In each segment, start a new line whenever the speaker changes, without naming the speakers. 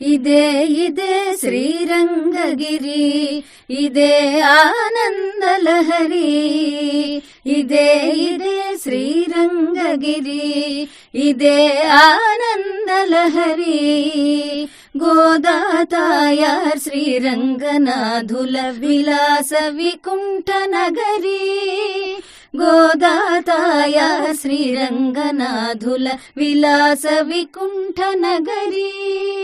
ఇదే ఇదే శ్రీరంగగిరి ఇదే ఆనందలహరి ఇదే ఇదే శ్రీరంగగిరి ఇదే ఆనందలహరి. గోదాతాయార్ శ్రీరంగనాథుల విలాస వికుంఠ నగరి గోదాతాయా శ్రీరంగనాథుల విలాస వికుంఠ నగరీ.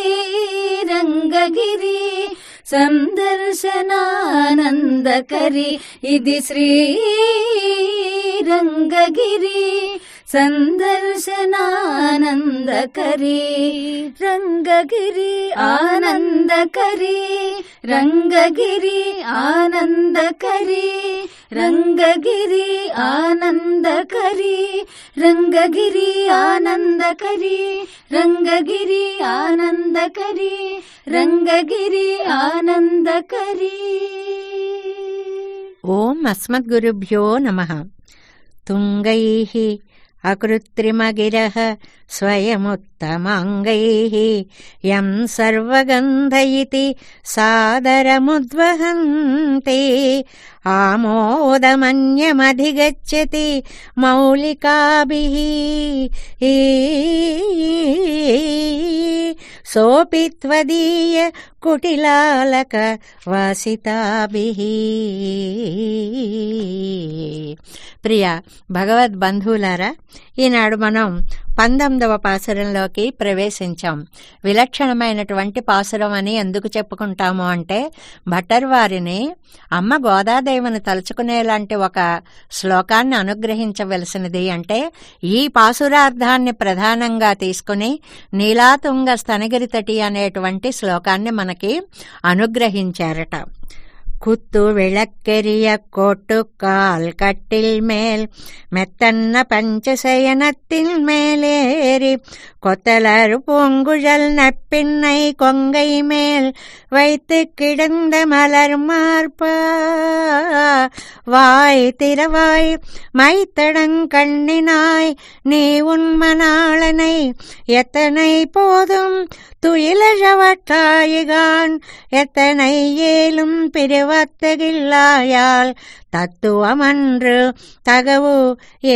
रङ्गिरि सन्दर्शनानन्दकरि इति श्रीरङ्गगिरि सन्दर्शनानन्दकरी रङ्गगिरि आनन्दकरी रङ्गगिरि आनन्द आनन्दकरी रङ्गगिरि आनन्दकरी रङ्गगिरि आनन्दकरी रङ्गगिरि आनन्दकरी रङ्गगिरि आनन्दकरी
ॐ अस्मद्गुरुभ्यो नमः तुङ्गैः अकृत्रिमगिरः स्वयमुत् స్వయముత్తమాంగై యం సర్వగంధ ఇతి సాదరముద్వహంతే. ఆమోదమన్యమధిగచ్చతి మౌలికాభిः సోపి త్వదీయ కుటిలాలక వాసితాభిः. ప్రియ భగవద్ బంధువులారా ఈనాడు మనం పంతొమ్మిదవ పాసురంలోకి ప్రవేశించాం. విలక్షణమైనటువంటి పాసురం అని ఎందుకు చెప్పుకుంటాము అంటే భట్టర్ వారిని అమ్మ గోదాదేవిని తలుచుకునేలాంటి ఒక శ్లోకాన్ని అనుగ్రహించవలసినది అంటే ఈ పాసురార్థాన్ని ప్రధానంగా తీసుకుని నీలాతుంగ స్తనగిరి తటి అనేటువంటి శ్లోకాన్ని మనకి అనుగ్రహించారట. குத்து விளக்கெரிய கோட்டுக்கால் கட்டில் மேல் மெத்தன்ன பஞ்சசயனத்தின் மேலேறி கொத்தலர் பூங்குழல் நப்பின்னை கொங்கை மேல் வைத்து கிடந்த மலர் மார்பா. வாய் திறவாய் மைத்தடங்கண்ணினாய் நீ உண்மனாளனை எத்தனை போதும் துயிலழவட்டாயிகான் எத்தனை ஏலும் பிரிவத்தகில்லாயால் தத்துவமன்று தகவு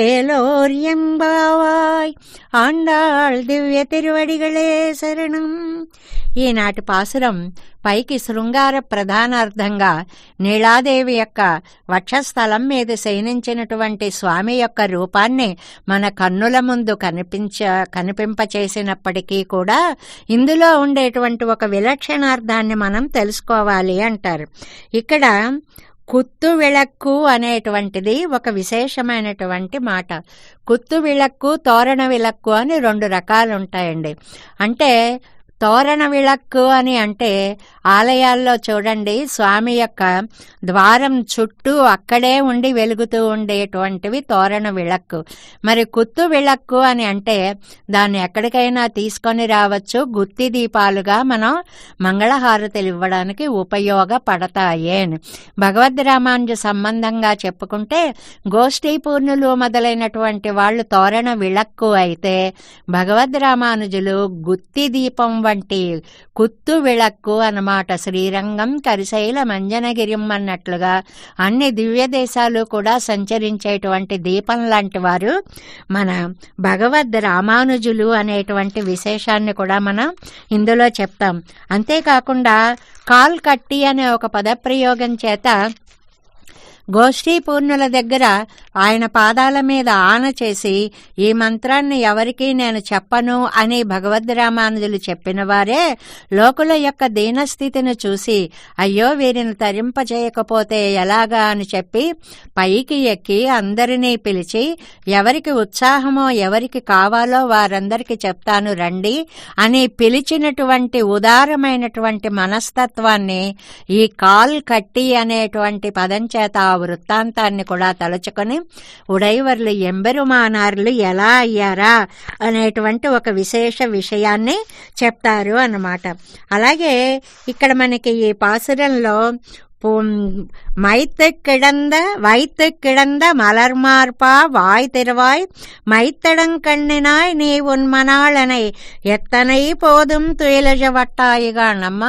ஏலோர் ఎంబావాయ్ ఆండాళ్ దివ్య తిరువడిగళే శరణం ఈనాటి పాసురం పైకి శృంగార ప్రధానార్థంగా నీలాదేవి యొక్క వక్షస్థలం మీద శయనించినటువంటి స్వామి యొక్క రూపాన్ని మన కన్నుల ముందు కనిపించ కనిపింపచేసినప్పటికీ కూడా ఇందులో ఉండేటువంటి ఒక విలక్షణార్థాన్ని మనం తెలుసుకోవాలి అంటారు ఇక్కడ కుత్తు విళక్కు అనేటువంటిది ఒక విశేషమైనటువంటి మాట. కుత్తు విళక్కు తోరణ విలక్కు అని రెండు రకాలు ఉంటాయండి అంటే తోరణ విళక్కు అని అంటే ఆలయాల్లో చూడండి స్వామి యొక్క ద్వారం చుట్టూ అక్కడే ఉండి వెలుగుతూ ఉండేటువంటివి తోరణ విళక్కు. మరి కుత్తు విళక్కు అని అంటే దాన్ని ఎక్కడికైనా తీసుకొని రావచ్చు గుత్తి దీపాలుగా మనం మంగళహారతులు ఇవ్వడానికి ఉపయోగపడతాయే భగవద్ రామానుజ సంబంధంగా చెప్పుకుంటే గోష్ఠీ పూర్ణులు మొదలైనటువంటి వాళ్ళు తోరణ విళక్కు అయితే భగవద్ రామానుజులు గుత్తి దీపం వంటి కుత్తు విళక్కు అన్నమాట. శ్రీరంగం కరిశైల మంజనగిరిం అన్నట్లుగా అన్ని దివ్య దేశాలు కూడా సంచరించేటువంటి దీపం లాంటి వారు మన భగవద్ రామానుజులు అనేటువంటి విశేషాన్ని కూడా మనం ఇందులో చెప్తాం. అంతేకాకుండా కాల్ కట్టి అనే ఒక పదప్రయోగం చేత గోష్ఠీపూర్ణుల దగ్గర ఆయన పాదాల మీద ఆన చేసి ఈ మంత్రాన్ని ఎవరికీ నేను చెప్పను అని భగవద్రామానుజులు చెప్పిన వారే లోకుల యొక్క దీనస్థితిని చూసి అయ్యో వీరిని తరింపజేయకపోతే ఎలాగా? అని చెప్పి పైకి ఎక్కి అందరినీ పిలిచి ఎవరికి ఉత్సాహమో ఎవరికి కావాలో వారందరికీ చెప్తాను రండి అని పిలిచినటువంటి ఉదారమైనటువంటి మనస్తత్వాన్ని ఈ కాల్ కట్టి అనేటువంటి పదం చేత ఆ వృత్తాంతాన్ని కూడా తలచుకొని ఉడైవర్లు ఎంబెరుమానార్లు ఎలా అయ్యారా అనేటువంటి ఒక విశేష విషయాన్ని చెప్తారు అన్నమాట. అలాగే ఇక్కడ మనకి ఈ పాసురంలో பும் மைத்து கிடந்த வைத்து கிடந்த மலர் மார்பா வாய் திருவாய் மைத்தடங்கண்ணினாய் நீ உன் மணாளனை ఎత్తనై పోదుం തുയിലഴവട്ടായികാണമ്മ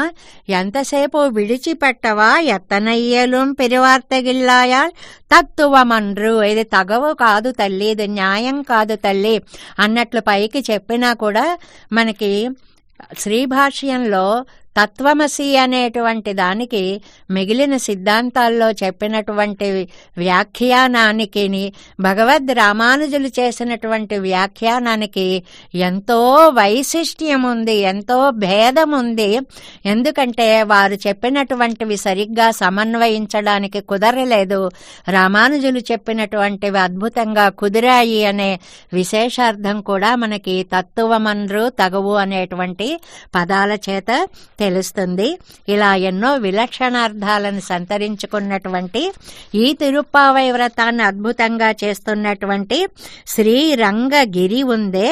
ఎంతసేపు విడిచిపెట్టవా ఎత్తనయ్యలం పెరివార్తగిల్లాయాల్ తత్తువమండ్రు ఇది తగవు కాదు తల్లి ఇది న్యాయం కాదు తల్లి అన్నట్లు పైకి చెప్పినా కూడా మనకి శ్రీభాష్యంలో తత్వమసి అనేటువంటి దానికి మిగిలిన సిద్ధాంతాల్లో చెప్పినటువంటి వ్యాఖ్యానానికి భగవద్ రామానుజులు చేసినటువంటి వ్యాఖ్యానానికి ఎంతో వైశిష్ట్యం ఉంది ఎంతో భేదం ఉంది ఎందుకంటే వారు చెప్పినటువంటివి సరిగ్గా సమన్వయించడానికి కుదరలేదు. రామానుజులు చెప్పినటువంటివి అద్భుతంగా కుదిరాయి అనే విశేషార్థం కూడా మనకి తత్వమన్రు తగవు అనేటువంటి పదాల చేత తెలుస్తుంది. ఇలా ఎన్నో విలక్షణార్థాలను సంతరించుకున్నటువంటి ఈ తిరుప్పావై వ్రతాన్ని అద్భుతంగా చేస్తున్నటువంటి శ్రీ రంగగిరి ఉందే.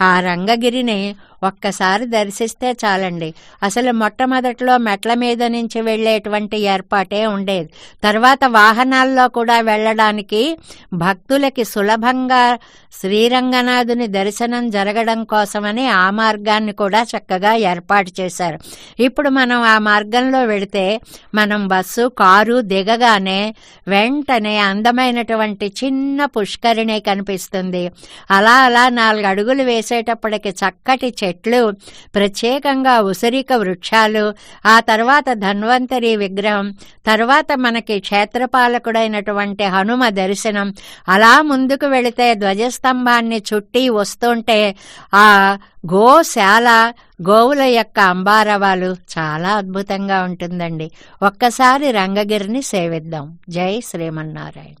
ఆ రంగగిరిని ఒక్కసారి దర్శిస్తే చాలండి. అసలు మొట్టమొదట్లో మెట్ల మీద నుంచి వెళ్ళేటువంటి ఏర్పాటే ఉండేది. తర్వాత వాహనాల్లో కూడా వెళ్ళడానికి భక్తులకి సులభంగా శ్రీరంగనాథుని దర్శనం జరగడం కోసమని ఆ మార్గాన్ని కూడా చక్కగా ఏర్పాటు చేశారు. ఇప్పుడు మనం ఆ మార్గంలో వెళితే మనం బస్సు కారు దిగగానే వెంటనే అందమైనటువంటి చిన్న పుష్కరిణి కనిపిస్తుంది. అలా అలా నాలుగు అడుగులు వేసేటప్పటికి చక్కటి చెట్లు ప్రత్యేకంగా ఉసిరిక వృక్షాలు ఆ తర్వాత ధన్వంతరి విగ్రహం తర్వాత మనకి క్షేత్రపాలకుడైనటువంటి హనుమ దర్శనం. అలా ముందుకు వెళితే ధ్వజస్తంభాన్ని చుట్టి వస్తుంటే ఆ గోశాల గోవుల యొక్క అంబారవాలు చాలా అద్భుతంగా ఉంటుందండి. ఒక్కసారి రంగగిరిని సేవిద్దాం. జై శ్రీమన్నారాయణ.